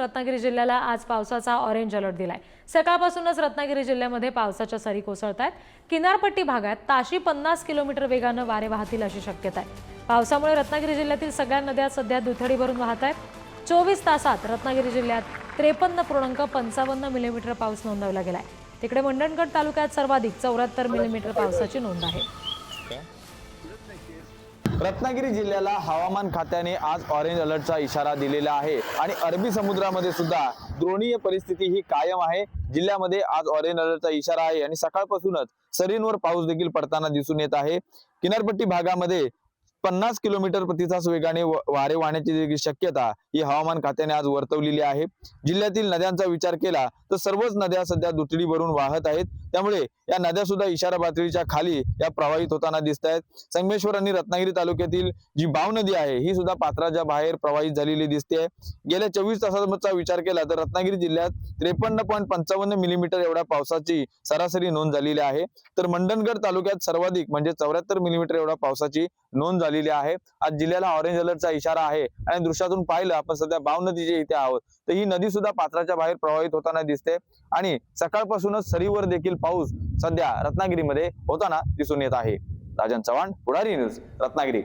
रत्नागिरी जिल्ह्याला आज पावसाचा ऑरेंज अलर्ट दिलाय. सकाळपासूनच रत्नागिरी जिल्ह्यामध्ये पावसाच्या सरी कोसळत आहेत किनारपट्टी भागात ताशी पन्नास किलोमीटर वेगानं वारे वाहतील अशी शक्यता आहे पावसामुळे रत्नागिरी जिल्ह्यातील सगळ्या नद्या सध्या दुथडी भरून वाहत आहेत चोवीस तासात रत्नागिरी जिल्ह्यात त्रेपन्न पूर्णांक पंचावन्न मिलीमीटर पाऊस नोंदवला गेलाय. तिकडे मंडणगड तालुक्यात सर्वाधिक चौऱ्याहत्तर मिलीमीटर पावसाची नोंद आहे. रत्नागिरी जिल्ह्याला हवामान खात्याने आज ऑरेंज अलर्टचा इशारा दिलेला आहे. आणि अरबी समुद्रामध्ये सुद्धा द्रोणीय परिस्थिती ही कायम आहे. जिल्ह्यामध्ये आज ऑरेंज अलर्टचा इशारा आहे. आणि सकाळपासूनच सरींवर पाऊस देखील पडताना दिसून येत आहे. किनारपट्टी भागामध्ये पन्नास किलोमीटर प्रतितास वेगाने वारे वाहण्याची शक्यता ही हवामान खात्याने आज वर्तवलेली आहे. जिल्ह्यातील नद्यांचा विचार केला तर सर्वच नद्या सध्या दुथडी भरून वाहत आहेत. त्यामुळे या नद्या सुद्धा इशारा पातळीच्या खाली या प्रवाहित होताना दिसत आहेत. संगमेश्वर आणि रत्नागिरी तालुक्यातील जी बाव नदी आहे ही सुद्धा पात्राच्या बाहेर प्रवाहित झालेली दिसते. गेल्या चोवीस तासाचा विचार केला तर रत्नागिरी जिल्ह्यात त्रेपन्न पॉईंट पंचावन्न मिलीमीटर एवढ्या पावसाची सरासरी नोंद झालेली आहे. तर मंडणगड तालुक्यात सर्वाधिक म्हणजे चौऱ्याहत्तर मिलीमीटर एवढ्या पावसाची नोंद झालेली आहे. आज जिल्ह्याला ऑरेंज अलर्टचा इशारा आहे. आणि दृश्यातून पाहिलं आपण सध्या बाव नदीच्या इथे आहोत. तर ही नदी सुद्धा पात्राच्या बाहेर प्रवाहित होताना दिसते. आणि सकाळपासूनच सरीवर देखील पाऊस सध्या रत्नागिरीमध्ये होताना दिसून येत आहे. राजन चव्हाण पुढारी न्यूज रत्नागिरी.